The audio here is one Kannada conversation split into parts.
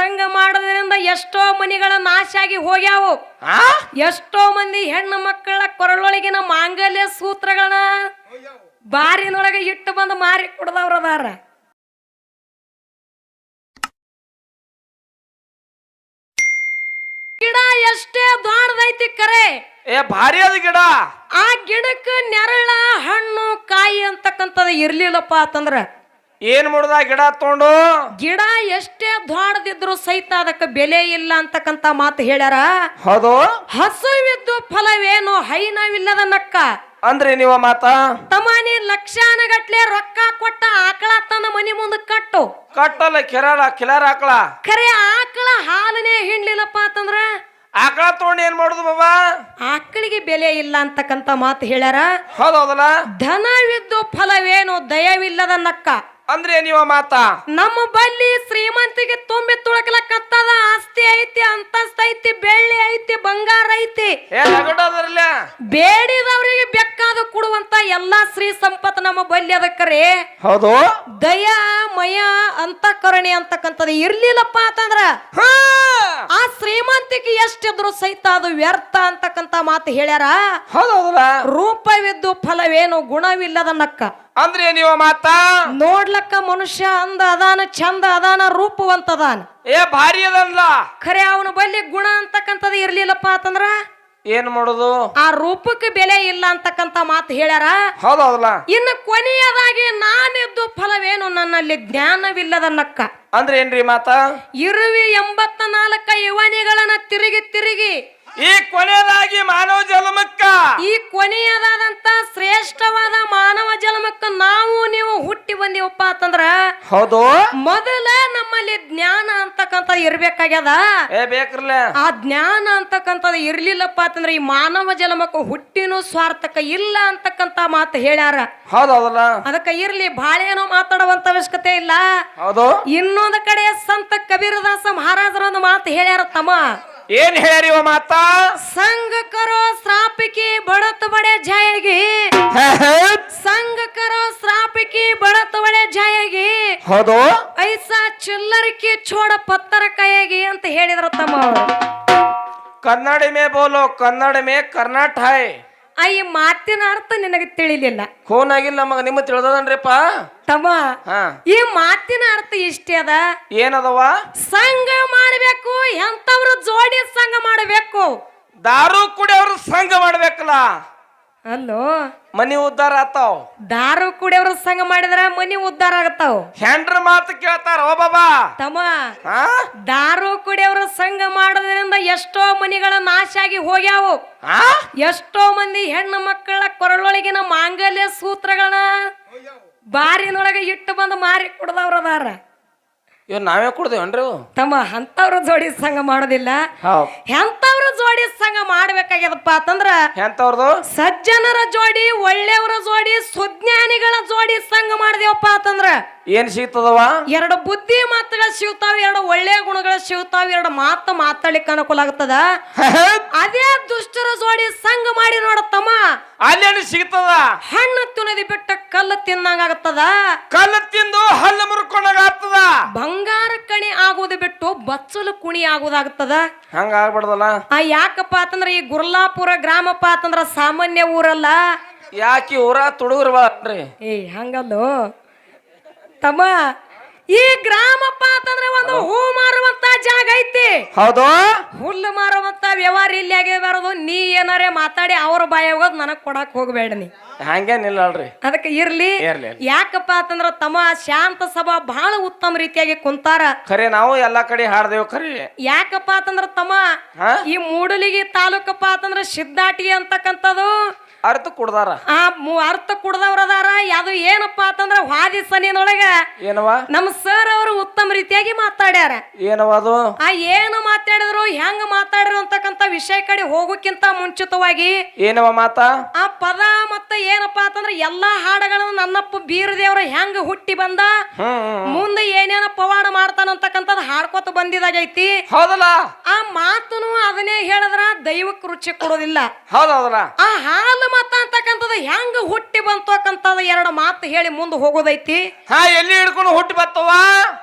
ಸಂಘ ಮಾಡೋದ್ರಿಂದ ಎಷ್ಟೋ ಮನಿಗಳ ನಾಶ ಆಗಿ ಹೋಗ್ಯಾವು. ಆ? ಎಷ್ಟೋ ಮಂದಿ ಹೆಣ್ಣು ಮಕ್ಕಳ ಕೊರಳೊಳಗಿನ ಮಾಂಗಲ್ಯ ಸೂತ್ರಗಳನ್ನ ಬಾರಿನೊಳಗೆ ಇಟ್ಟು ಬಂದು ಮಾರಿ ಕುಡ್ದವ್ರ ಅದಾರ. ಗಿಡ ಎಷ್ಟೇ ದೊಡ್ಡದೈತಿ ಕರೆ. ಏ ಭಾರಿ ಅದ ಗಿಡ. ಆ ಗಿಡಕ್ಕೆ ನೆರಳ ಹಣ್ಣು ಕಾಯಿ ಅಂತಕ್ಕಂಥದ್ದು ಇರ್ಲಿಲ್ಲಪ್ಪ ಅಂತಂದ್ರ ಏನ್ ಮಾಡುದ? ಗಿಡ ತಗೊಂಡು ಗಿಡ ಎಷ್ಟೇ ದ್ವಾಡದಿದ್ರು ಸಹಿತ ಅದಕ್ಕೆ ಬೆಲೆ ಇಲ್ಲ ಅಂತಕ್ಕಂತ ಮಾತು ಹೇಳ್ಯಾರ. ಹೌದು. ಹಸುವಿದ್ದು ಫಲವೇನು ಹೈನವಿಲ್ಲದ ನಕ್ಕ. ಅಂದ್ರೆ ನೀವ ಮಾತ? ತಮಾನಿ ಲಕ್ಷಾನಗಟ್ಲೆ ರೊಕ್ಕ ಕೊಟ್ಟ ಆಕಳ ತನ್ನ ಮನಿ ಮುಂದೆ ಕಟ್ಟು. ಕಟ್ಟಲ್ಲ ಕಿರಾಳ ಕಿಲಾರ ಆಕಳ. ಖರೆ ಆಕಳ ಹಾಲನೇ ಹಿಂಡ್ಲಿಲ್ಲಪ್ಪ ಅಂತಂದ್ರ? ಆಕಳ ತಗೊಂಡು ಏನ್ ಮಾಡುದು ಬಾಬಾ? ಆಕಳಿಗೆ ಬೆಲೆ ಇಲ್ಲ ಅಂತಕ್ಕಂತ ಮಾತು ಹೇಳ್ಯಾರ. ಹೌದೌದಲ್ಲ ಧನವಿದ್ದು ಫಲವೇನು ದಯವಿಲ್ಲದ ನಕ್ಕ. ಅಂದ್ರೆ ನೀವ ಮಾತ? ನಮ್ಮ ಬಲ್ಲಿ ಶ್ರೀಮಂತಿಗೆ ತುಂಬಿ ತುಳಕಲಕ್ಕತ್ತದ ಆಸ್ತಿ ಐತಿ ಅಂತಸ್ತ ಐತಿ ಬೆಳ್ಳಿ ಐತಿ ಬಂಗಾರ ಐತಿ. ಏ ನಗಡ ಅದರಲ್ಲ ಬೇಡಿದವರಿಗೆ ಬೆಕ್ಕಾದ ಕೊಡುವಂತ ಶ್ರೀ ಸಂಪತ್ ನಮ್ಮ ಬಲ್ಲಿ ಅದಕ್ಕರೆ ಹೌದು. ದಯಾ ಮಯ ಅಂತಃಕರಣೆ ಅಂತಕ್ಕಂಥದ್ದು ಇರ್ಲಿಲ್ಲಪ್ಪ ಅಂತಂದ್ರ. ಆ ಶ್ರೀಮಂತಿಕೆ ಎಷ್ಟಿದ್ರು ಸಹಿತ ಅದು ವ್ಯರ್ಥ ಅಂತಕ್ಕಂತ ಮಾತು ಹೇಳ್ಯಾರ. ರೂಪವಿದ್ದು ಫಲವೇನು ಗುಣವಿಲ್ಲದ ನಕ್ಕ ಅಂದ್ರೆ ನೀವು ಮಾತ? ನೋಡ್ಲಕ್ಕ ಮನುಷ್ಯ ಅಂದ ಅದಾನ ಚಂದ ಅದಾನ ರೂಪವಂತದಾನ ಏ ಭಾರಿ ಅದಲ್ಲ. ಖರೆ ಅವನ ಬಲ್ಲಿ ಗುಣ ಅಂತಕ್ಕಂಥದ್ದು ಇರ್ಲಿಲ್ಲಪ್ಪ ಅಂತಂದ್ರ. ಏನ್ ಮಾಡುದು? ಆ ರೂಪಕ್ಕೆ ಬೆಲೆ ಇಲ್ಲ ಅಂತಕ್ಕಂತ ಮಾತು ಹೇಳ್ಯಾರ? ಹೌದು ಹೌದಲ್ಲ. ಇನ್ನು ಕೊನೆಯದಾಗಿ ನಾನಿದ್ದು ಫಲವೇನು? ನನ್ನಲ್ಲಿ ಜ್ಞಾನವಿಲ್ಲದ ನಕ್ಕ. ಅಂದ್ರೆ ಏನ್ರಿ ಮಾತ? ಇರುವಿ ಎಂಬತ್ತ ನಾಲ್ಕ ಯುವನಿಗಳನ್ನ ತಿರುಗಿ ತಿರುಗಿ. ಈ ಕೊನೆಯದಾಗಿ ಮಾನವ ಜನ್ಮಕ್ಕ. ಈ ಕೊನೆಯದಾದಂತ ಶ್ರೇಷ್ಠವಾದ ಮಾನವ ಜನ್ಮಕ್ಕ ನಾವು ನೀವು ಹುಟ್ಟಿ ಬಂದಿವಪ್ಪ ಅಂತಂದ್ರ ಹೌದು. ಮೊದಲ ನಮ್ಮಲ್ಲಿ ಜ್ಞಾನ ಅಂತಕ್ಕಂಥ ಇರ್ಬೇಕಾಗ್ಯದ? ಏ ಬೇಕ್ರಲ್ಲ ಆ ಜ್ಞಾನ ಅಂತಕ್ಕಂಥದ್ದು ಇರ್ಲಿಲ್ಲಪ್ಪ ಅಂತಂದ್ರೆ ಈ ಮಾನವ ಜನ್ಮಕ್ಕ ಹುಟ್ಟಿನೂ ಸ್ವಾರ್ಥಕ ಇಲ್ಲ ಅಂತಕ್ಕಂಥ ಮಾತು ಹೇಳ್ಯಾರ. ಹೌದು ಹೌದಲ್ಲ. ಅದಕ್ಕೆ ಇರ್ಲಿ ಬಾಳೇನೋ ಮಾತಾಡುವಂತ ಅವಶ್ಯಕತೆ ಇಲ್ಲ. ಹೌದು. ಇನ್ನೊಂದು ಕಡೆ ಸಂತ ಕಬೀರದಾಸ ಮಹಾರಾಜರ ಒಂದು ಮಾತು ಹೇಳ್ಯಾರ ತಮ್ಮ. ಏನ್ ಹೇಳ್ಯಾರಿ ಇವ ಮಾತ? ಸಂಘ ಕರೋ ಶ್ರಾಪಿಕಿ ಬಡತ್ ಬಡೆ ಜಯಗಿ. ಸಂಘ ಕರೋ ಶ್ರಾಪಿಕಿ ಬಡತ್ ಬಡೆ ಜಯಗಿ. ಹೌದು. ಐಸಾ ಚಿಲ್ಲರ್ಕಿ ಚೋಡ ಪತ್ತರ ಕೈಯಗಿ ಅಂತ ಹೇಳಿದ್ರ ತಮ್ಮ ಕನ್ನಡ ಮೇ ಬೋಲೋ ಕನ್ನಡ ಮೇ ಕರ್ನಾಟಕ ಆ ಈ ಮಾತಿನ ಅರ್ಥ ನಿನಗೆ ತಿಳಿಲಿಲ್ಲ? ಫೋನ್ ಆಗಿಲ್ಲ ನಮಗ ನಿಮ್ಮ ತಿಳಿದದನ್ರಿಪ್ಪ? ತಮ್ಮ ಹಾ. ಈ ಮಾತಿನ ಅರ್ಥ ಇಷ್ಟೇ ಅದ? ಏನದವ? ಸಂಘ ಮಾಡಬೇಕು ಎಂತವ್ರು ಜೋಡಿ ಸಂಘ ಮಾಡಬೇಕು. ದಾರು ಕುಡಿ ಅವ್ರ ಸಂಘ ಮಾಡ್ಬೇಕಲ್ಲ. ಅಲ್ಲೋ ಮನಿ ಉದ್ದಾರ ಆತಾವ್. ದಾರು ಕುಡಿಯವ್ರ ಸಂಘ ಮಾಡಿದ್ರ ಮನಿ ಉದ್ದಾರ ಆಗತ್ತಾವ್. ಹೆಂಡ್ರ ಮಾತು ಕೇಳ್ತಾರ ಓ ಬಾಬಾ. ತಮ್ಮ ಹಾ? ದಾರು ಕುಡಿಯವ್ರ ಸಂಘ ಮಾಡೋದ್ರಿಂದ ಎಷ್ಟೋ ಮನಿಗಳ ನಾಶ ಆಗಿ ಹೋಗ್ಯಾವು. ಹಾ? ಎಷ್ಟೋ ಮಂದಿ ಹೆಣ್ಣು ಮಕ್ಕಳ ಕೊರಳೊಳಗಿನ ಮಾಂಗಲ್ಯ ಸೂತ್ರಗಳನ್ನ ಬಾರಿನೊಳಗೆ ಇಟ್ಟು ಬಂದು ಮಾರಿ ಕುಡ್ದವ್ರ ಅದಾರ. ಇವ್ ನಾವೇ ಕೊಡ್ದೇವನ್ರಿ? ತಮ್ಮ ಅಂತವ್ರ ಜೋಡಿ ಸಂಘ ಮಾಡೋದಿಲ್ಲ. ಎಂತವ್ರ ಜೋಡಿ ಸಂಘ ಮಾಡ್ಬೇಕಾಗ್ಯದಪ್ಪ ಅಂತಂದ್ರ ಎಂತವ್ರದು ಸಜ್ಜನರ ಜೋಡಿ ಒಳ್ಳೆಯವರ ಜೋಡಿ ಸುಜ್ಞಾನಿಗಳ ಜೋಡಿ ಸಂಘ ಮಾಡಿದೇವಪ್ಪ ಅಂತಂದ್ರ ಏನ್ ಸಿಗ್ತದವ? ಎರಡು ಬುದ್ಧಿ ಮಾತುಗಳು ಸಿಗ್ತಾವ ಎರಡು ಒಳ್ಳೆಯ ಗುಣಗಳು ಸಿಗ್ತಾವ ಎರಡು ಮಾತು ಮಾತಾಡ್ಲಿಕ್ಕೆ ಅನುಕೂಲ ಆಗ್ತದ. ಅದೇ ದುಷ್ಟರ ಜೋಡಿ ಸಂಘ ಮಾಡಿ ನೋಡತ್ತಮ್ಮ ಅಲ್ಲೇನು ಸಿಗ್ತದ? ಹಣ್ಣು ತಿನ್ನದಿ ಬಿಟ್ಟ ಕಲ್ಲು ತಿನ್ನಂಗಾಗತ್ತದ ಕಲ್ಲು ತಿಂದು ಹಲ್ಲು ಮುರ್ಕೊಂಡಾಗ ಆಗ್ತದ ಬಿಟ್ಟು ಬಚ್ಚಲು ಕುಣಿ ಆಗೋದಾಗ್ತದ ಹಂಗ ಆಗ್ಬಾರ್ದಲ್ಲ. ಆ ಯಾಕಪ್ಪ ಅಂತಂದ್ರ ಈ ಗುರ್ಲಾಪುರ ಗ್ರಾಮಪ್ಪ ಅಂತಂದ್ರ ಸಾಮಾನ್ಯ ಊರಲ್ಲ? ಯಾಕೆ ಊರ ತುಡುಗ್ರ ಏ ಹಂಗಲ್ಲ. ತಮ್ಮ ಈ ಗ್ರಾಮಪ್ಪ ಅಂತಂದ್ರೆ ಒಂದು ಹೂ ಮಾರುವಂತ ಜಾಗ ಐತಿ. ಹೌದು. ಹುಲ್ಲು ಮಾರುವಂತ ವ್ಯವಹಾರ ಇಲ್ಲಿ ಆಗಿರಬಾರದು ಬರೋದು ನೀ ಏನಾರೇ ಮಾತಾಡಿ ಅವ್ರ ಬಾಯ ಹೋಗೋದು ನನಗ್ ಕೊಡಕ್ ಹೋಗ್ಬೇಡ ನೀ. ಹಂಗೇನಿಲ್ಲ ಅಲ್ರಿ. ಅದಕ್ಕೆ ಇರ್ಲಿ. ಇರ್ಲಿ, ಇರ್ಲಿ. ಯಾಕಪ್ಪ ಅಂತಂದ್ರ ತಮ್ಮ ಶಾಂತ ಸಭಾ ಬಹಳ ಉತ್ತಮ ರೀತಿಯಾಗಿ ಕುಂತಾರ. ಖರೆ ನಾವು ಎಲ್ಲಾ ಕಡೆ ಹಾಡ್ದೇವ್ ಖರೆ. ಯಾಕಪ್ಪ ಅಂತಂದ್ರ ತಮ್ಮ ಹಾ? ಈ ಮೂಡಲಿಗಿ ತಾಲೂಕಪ್ಪ ಅಂತಂದ್ರ ಸಿದ್ದಾಟಿ ಅಂತಕ್ಕಂಥದ್ದು. ಅರ್ಥ ಕುಡ್ದಾರ. ಆ ಮು- ಅರ್ಥ ಕುಡ್ದವ್ರ ಅದಾರ ಅದು ಏನಪ್ಪಾ ಅಂತಂದ್ರ ವಾದಿ ಸನಿನೊಳಗ ಏನವ ನಮ್ಮ ಸರ್ ಅವರು ಉತ್ತಮ ರೀತಿಯಾಗಿ ಮಾತಾಡ್ಯಾರ. ಏನವ ಅದು? ಆ ಏನು ಮಾತಾಡಿದ್ರು ಹೆಂಗ ಮಾತಾಡ್ರು ಅಂತಕ್ಕಂಥ ವಿಷಯ ಕಡೆ ಹೋಗೋಕ್ಕಿಂತ ಮುಂಚಿತವಾಗಿ ಏನವ ಮಾತ? ಆ ಪದ ಮತ್ತೆ ಏನಪ್ಪಾ ಅಂತಂದ್ರೆ ಎಲ್ಲಾ ಹಾಡುಗಳನ್ನು ನನ್ನಪ್ಪ ಬೀರದೇವ್ರ ಹೆಂಗ ಹುಟ್ಟಿ ಬಂದ. ಮುಂದೆ ಏನೇನ ಪವಾಡ ಮಾಡ್ತಾನ ಅಂತಕ್ಕಂಥದ್ದು ಬಂದಿದಾಗ ಬಂದಿದಾಗೈತಿ. ಹೌದಲ್ಲ? ಆ ಮಾತನು ಅದನ್ನೇ ಹೇಳಿದ್ರ ದೈವಕ್ಕೆ ರುಚಿ ಕೊಡೋದಿಲ್ಲ. ಹೌದೌದಲ್ಲ ಆ ಹಾಲು ಮತ ಅಂತಕ್ಕಂಥದ್ದು ಹೆಂಗ ಹುಟ್ಟಿ ಬಂತಕ್ಕಂಥದ್ದು ಎರಡು ಮಾತು ಹೇಳಿ ಮುಂದೆ ಹೋಗೋದೈತಿ. ಹಾ ಎಲ್ಲಿ ಹಿಡ್ಕೊಂಡು ಹುಟ್ಟಿ ಬರ್ತವ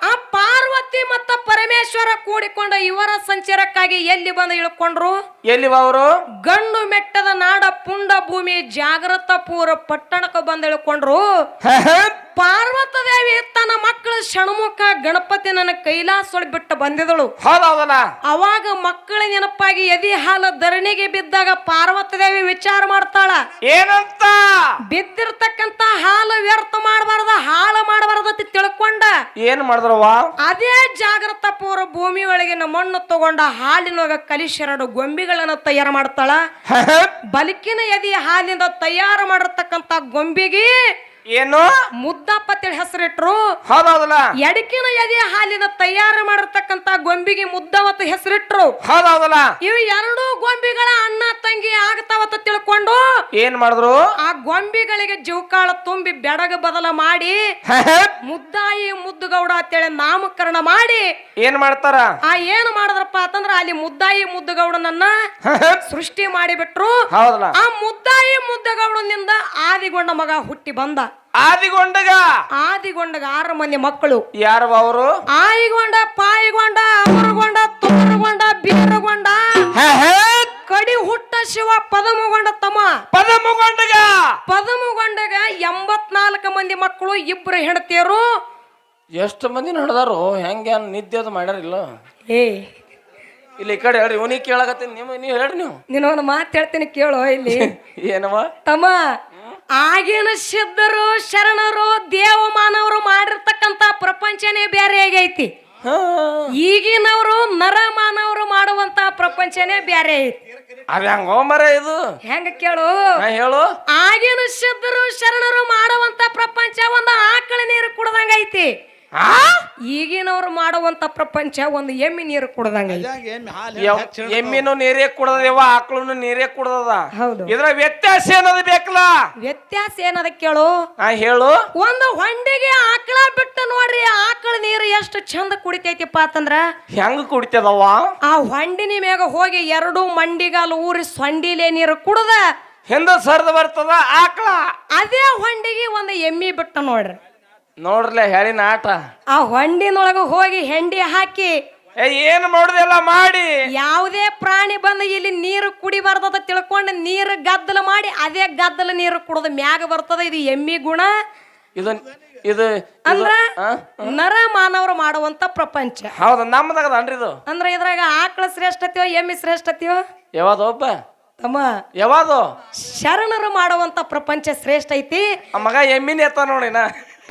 ಆ ಪಾರ್ವತಿ ಮತ್ತ ಪರಮೇಶ್ವರ ಕೂಡಿಕೊಂಡ ಇವರ ಸಂಚಾರಕ್ಕಾಗಿ ಎಲ್ಲಿ ಬಂದು ಇಳ್ಕೊಂಡ್ರು? ಎಲ್ಲಿ ಅವರು? ಗಂಡು ಮೆಟ್ಟದ ನಾಡ ಪುಂಡ ಭೂಮಿ ಜಾಗೃತ ಪೂರ ಪಟ್ಟಣಕ್ಕೆ ಬಂದು ಇಳ್ಕೊಂಡ್ರು. ಪಾರ್ವತ ದೇವಿ ತನ್ನ ಮಕ್ಕಳು ಷಣ್ಮುಖ ಗಣಪತಿ ನನ್ನ ಕೈಲಾಸ ಬಿಟ್ಟು ಬಂದಿದಳು ಹೌದೌದಲ್ಲ? ಅವಾಗ ಮಕ್ಕಳ ನೆನಪಾಗಿ ಎದಿ ಹಾಲ ಧರಣಿಗೆ ಬಿದ್ದಾಗ ಪಾರ್ವತ ದೇವಿ ವಿಚಾರ ಮಾಡ್ತಾಳ. ಏನಂತ? ಬಿದ್ದಿರ್ತಕ್ಕಂತ ಹಾಲು ವ್ಯರ್ಥ ಮಾಡಬಾರ್ದ ಹಾಳು ಮಾಡಬಾರ್ದ ಅಂತ ತಿಳ್ಕೊಂಡ ಏನ್ ಮಾಡಿದ್ರವ್ವ? ಅದೇ ಜಾಗೃತ ಪೂರ್ವ ಭೂಮಿ ಒಳಗಿನ ಮಣ್ಣು ತಗೊಂಡ ಹಾಲಿನೊಳಗ ಕಲಿಶೆರಡು ಗೊಂಬಿಗಳನ್ನ ತಯಾರು ಮಾಡ್ತಾಳ. ಬಲಕಿನ ಎದಿ ಹಾಲಿಂದ ತಯಾರು ಮಾಡಿರ್ತಕ್ಕಂತ ಗೊಂಬಿಗೆ ಏನು? ಮುದ್ದಪ್ಪ ತಿಳಿ ಹೆಸರಿಟ್ರು. ಹೌದೌದಲ್ಲ? ಎಡಕಿನ ಎದೆ ಹಾಲಿನ ತಯಾರು ಮಾಡಿರ್ತಕ್ಕಂತ ಗೊಂಬಿಗೆ ಮುದ್ದವತ್ತ ಹೆಸರಿಟ್ರು. ಹೌದೌದಲ್ಲ? ಇವು ಎರಡು ಗೊಂಬಿಗಳ ಅಣ್ಣ ತಂಗಿ ಆಗ್ತಾವತ್ತ ತಿಳ್ಕೊಂಡು ಏನ್ ಮಾಡಿದ್ರು? ಆ ಗೊಂಬಿಗಳಿಗೆ ಜೀವಕಾಳ ತುಂಬಿ ಬೆಡಗ ಬದಲ ಮಾಡಿ ಮುದ್ದಾಯಿ ಮುದ್ದುಗೌಡ ಅಂತೇಳಿ ನಾಮಕರಣ ಮಾಡಿ ಏನ್ ಮಾಡ್ತಾರ? ಆ ಏನ್ ಮಾಡಿದ್ರಪ್ಪ ಅಂತಂದ್ರ ಅಲ್ಲಿ ಮುದ್ದಾಯಿ ಮುದ್ದುಗೌಡನನ್ನ ಸೃಷ್ಟಿ ಮಾಡಿಬಿಟ್ರು. ಹೌದಲ್ಲ? ಆ ಮುದ್ದಾಯಿ ಮುದ್ದುಗೌಡನಿಂದ ಆದಿಗೊಂಡ ಮಗ ಹುಟ್ಟಿ ಬಂದ. ಆದಿಗೊಂಡಗ. ಆದಿಗೊಂಡಗ ಆರು ಮಂದಿ ಮಕ್ಕಳು. ಯಾರು ಅವರು? ಆಯಿಗೊಂಡ ಪಾಯಿಗೊಂಡ ಅವರುಗೊಂಡ ತುಮರಗೊಂಡ ಬೀರಗೊಂಡ ಕಡಿ ಹುಟ್ಟ ಶಿವ ಪದಮುಗೊಂಡ ತಮ್ಮ. ಪದಮುಗೊಂಡಗ. ಪದಮುಗೊಂಡಗ ಎಂಬತ್ನಾಲ್ಕು ಮಂದಿ ಮಕ್ಕಳು ಇಬ್ರು ಹೆಂಡತಿಯರು. ಎಷ್ಟು ಮಂದಿ ನಡೆದಾರು? ಹೆಂಗೆ ನಿದ್ದೆ ಅದು ಮಾಡ್ಯಾರಿಲ್ಲ ಏ. ಇಲ್ಲಿ ಈ ಕಡೆ ಹೇಳ್ರಿ ಇವನಿಗೆ ಕೇಳಕತ್ತೀನಿ. ನೀವು ನೀವು ಹೇಳ್ರಿ ನೀವು. ನಿನ್ನೊಂದು ಮಾತು ಹೇಳ್ತೀನಿ ಕೇಳು ಇಲ್ಲಿ. ಏನವ? ತಮ್ಮ ಆಗಿನ ಸಿದ್ಧರು ಶರಣರು ದೇವಮಾನವರು ಮಾಡಿರ್ತಕ್ಕಂತ ಪ್ರಪಂಚನೇ ಬೇರೆ ಆಗೈತಿ. ಈಗಿನವರು ನರ ಮಾನವರು ಮಾಡುವಂತ ಪ್ರಪಂಚನೇ ಬೇರೆ ಐತಿ. ಮರ ಇದು? ಹೆಂಗ ಕೇಳು? ಹೇಳು. ಆಗಿನ ಸಿದ್ಧರು ಶರಣರು ಮಾಡುವಂತ ಪ್ರಪಂಚ ಒಂದು ಆಕಳ ನೀರು ಕುಡ್ದಂಗೈತಿ. ಮಾಡುವಂತ ಪ್ರಪಂಚ ಒಂದು ಎಮ್ಮಿ ನೀರು ಕುಡ್ದಂಗ ಎಮ್ಮಿನೂ ನೀರೇ ಕುಡ್ದದೇವ ಆಕಳನು ನೀರೇ ಕುಡ್ದದ. ಹೌದು. ಇದ್ರ ವ್ಯತ್ಯಾಸ ಏನದ ಬೇಕಲ್ಲ? ವ್ಯತ್ಯಾಸ ಏನದ ಕೇಳು? ಆ ಹೇಳು. ಒಂದು ಹೊಂಡಿಗೆ ಆಕಳ ಬಿಟ್ಟು ನೋಡ್ರಿ ಆಕಳ ನೀರು ಎಷ್ಟು ಚಂದ ಕುಡಿತೈತಿಪ್ಪ ಅಂತಂದ್ರ? ಹೆಂಗ್ ಕುಡಿತದವ ಆ ಹೊಂಡಿನ ಮ್ಯಾಗ ಹೋಗಿ ಎರಡು ಮಂಡಿಗಾಲು ಊರಿ ಸೊಂಡಿಲೆ ನೀರು ಕುಡ್ದ. ಹಿಂದ ಸರ್ದ ಬರ್ತದ ಆಕಳ. ಅದೇ ಹೊಂಡಿಗೆ ಒಂದು ಎಮ್ಮಿ ಬಿಟ್ಟು ನೋಡ್ರಿ. ನೋಡ್ರಲ್ಲ ಹೇಳಿ ನಾಟ ಆ ಹೊಂಡಿನೊಳಗ ಹೋಗಿ ಹೆಂಡಿ ಹಾಕಿ ಏ ಏನ್ ಮಾಡುದೆಲ್ಲ ಮಾಡಿ. ಯಾವುದೇ ಪ್ರಾಣಿ ಬಂದು ಇಲ್ಲಿ ನೀರು ಕುಡಿಬಾರ್ದದ ತಿಳ್ಕೊಂಡು ನೀರು ಗದ್ದಲ ಮಾಡಿ ಅದೇ ಗದ್ದಲ ನೀರು ಕುಡದ ಮ್ಯಾಗ ಬರ್ತದ. ಇದು ಎಮ್ಮಿ ಗುಣ. ಇದು ಇದು ಅಂದ್ರ ನರ ಮಾನವರು ಮಾಡುವಂತ ಪ್ರಪಂಚ. ಹೌದು ನಮ್ದಾಗದನ್ರಿ ಇದು. ಅಂದ್ರ ಇದ್ರಾಗ ಆಕಳ ಶ್ರೇಷ್ಠತೆಯೋ ಎಮ್ಮಿ ಶ್ರೇಷ್ಠತೆಯೋ? ಒಬ್ಬ? ತಮ್ಮ ಯಾವಾದು? ಶರಣರು ಮಾಡುವಂತ ಪ್ರಪಂಚ ಶ್ರೇಷ್ಠ ಐತಿ. ಆ ಮಗ ಎಮ್ಮಿನ ಎತ್ತ ನೋಡಿನ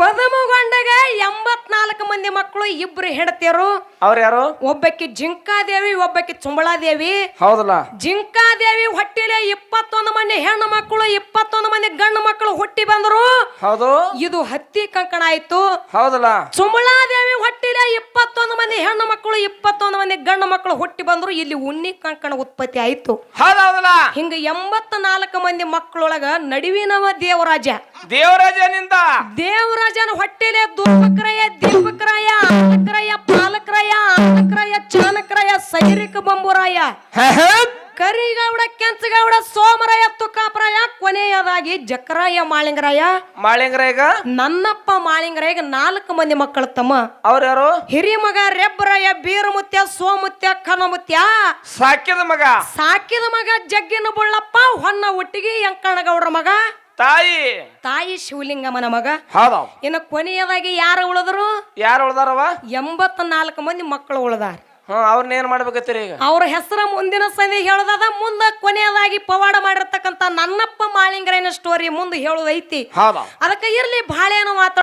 ಪದಮಗೊಂಡಾಗ ಎಂಬತ್ನಾಲ್ಕು ಮಂದಿ ಮಕ್ಕಳು ಇಬ್ರು ಹೆಂಡತಿಯರು. ಅವ್ರ ಯಾರು? ಒಬ್ಬಕ್ಕೆ ಜಿಂಕಾದೇವಿ ಒಬ್ಬಕ್ಕೆ ಚುಂಬಳಾದೇವಿ. ಹೌದಲ್ಲ. ಜಿಂಕಾದೇವಿ ಹೊಟ್ಟಿಲೆ ಇಪ್ಪತ್ತೊಂದು ಮಂದಿ ಹೆಣ್ಣು ಮಕ್ಕಳು ಇಪ್ಪತ್ತೊಂದು ಮಂದಿ ಗಂಡು ಮಕ್ಕಳು ಹುಟ್ಟಿ ಬಂದರು. ಹೌದು. ಇದು ಹತ್ತಿ ಕಂಕಣ ಆಯ್ತು. ಹೌದಲ್ಲ. ಚುಂಬಳಾದೇವಿ ಹೊಟ್ಟಿಲೆ ಇಪ್ಪತ್ತೊಂದು ಮಂದಿ ಹೆಣ್ಣು ಮಕ್ಕಳು ಇಪ್ಪತ್ತೊಂದು ಮಂದಿ ಗಂಡು ಮಕ್ಕಳು ಹುಟ್ಟಿ ಬಂದ್ರು. ಇಲ್ಲಿ ಉಣ್ಣಿ ಕಂಕಣ ಉತ್ಪತ್ತಿ ಆಯ್ತು. ಹೌದ್ ಹೌದಲ್ಲ ಹಿಂಗ ಎಂಬತ್ತ ನಾಲ್ಕು ಮಂದಿ ಮಕ್ಕಳೊಳಗ ನಡುವಿನವ ದೇವರಾಜ ದೇವರಾಜನಿಂದ. ದೇವರಾಜನ ಹೊಟ್ಟೆಲೆ ದುರ್ಬಕ್ರಯ ದೀಪಕ್ರಯ ಆಲಕ್ರಯ ಪಾಲಕ್ರಯ ಆಲಕ್ರಯ ಚಾಲಕ್ರಯ ಸೈರಿಕ ಬಂಬುರಾಯ. ಕರಿಗೌಡ ಕೆಂಚಗೌಡ ಸೋಮರಾಯ ತುಕಾಪರಾಯ ಕೊನೆಯದಾಗಿ ಜಕ್ರಾಯ ಮಾಳಿಂಗರಾಯ. ಮಾಳಿಂಗರಾಯಗ? ನನ್ನಪ್ಪ ಮಾಳಿಂಗರಾಯಗ ನಾಲ್ಕು ಮಂದಿ ಮಕ್ಕಳು ತಮ್ಮ. ಅವ್ರ್ಯಾರು? ಹಿರಿಯ ಮಗ ರೆಬ್ಬರಾಯ ಬೀರಮುತ್ಯ ಸೋಮುತ್ಯ ಕನಮುತ್ಯ. ಸಾಕಿದ ಮಗ? ಸಾಕಿದ ಮಗ ಜಗ್ಗಿನ ಬುಳ್ಳಪ್ಪ ಹೊನ್ನ ಒಟ್ಟಿಗೆ ಎಂಕಣ್ಣಗೌಡ್ರ ಮಗ. ತಾಯಿ. ತಾಯಿ ಶಿವಲಿಂಗಮ್ಮನ ಮಗ. ಹೌದವ್ ಇನ್ನು ಕೊನೆಯದಾಗಿ ಯಾರು ಉಳಿದ್ರು? ಯಾರು ಉಳ್ದಾರವ ಎಂಬತ್ತ ನಾಲ್ಕು ಮಂದಿ ಮಕ್ಕಳು ಉಳ್ದಾರ. ಹ್ಮ್ ಅವ್ರನ್ನ ಏನ್ ಮಾಡ್ಬೇಕತ್ತೀರಿ ಈಗ? ಅವ್ರ ಹೆಸರ ಮುಂದಿನ ಸಂಧಿ ಹೇಳದಾದ ಮುಂದ ಕೊನೆಯದಾಗಿ ಪವಾಡ ಮಾಡಿರ್ತಕ್ಕಂತ ನನ್ನಪ್ಪ ಮಾಳಿಂಗರೇನ ಸ್ಟೋರಿ ಮುಂದೆ ಹೇಳುದೈತಿ. ಹೌದವ್ ಅದಕ್ಕೆ ಇರ್ಲಿ ಬಾಳೆನ ಮಾತ್ರ.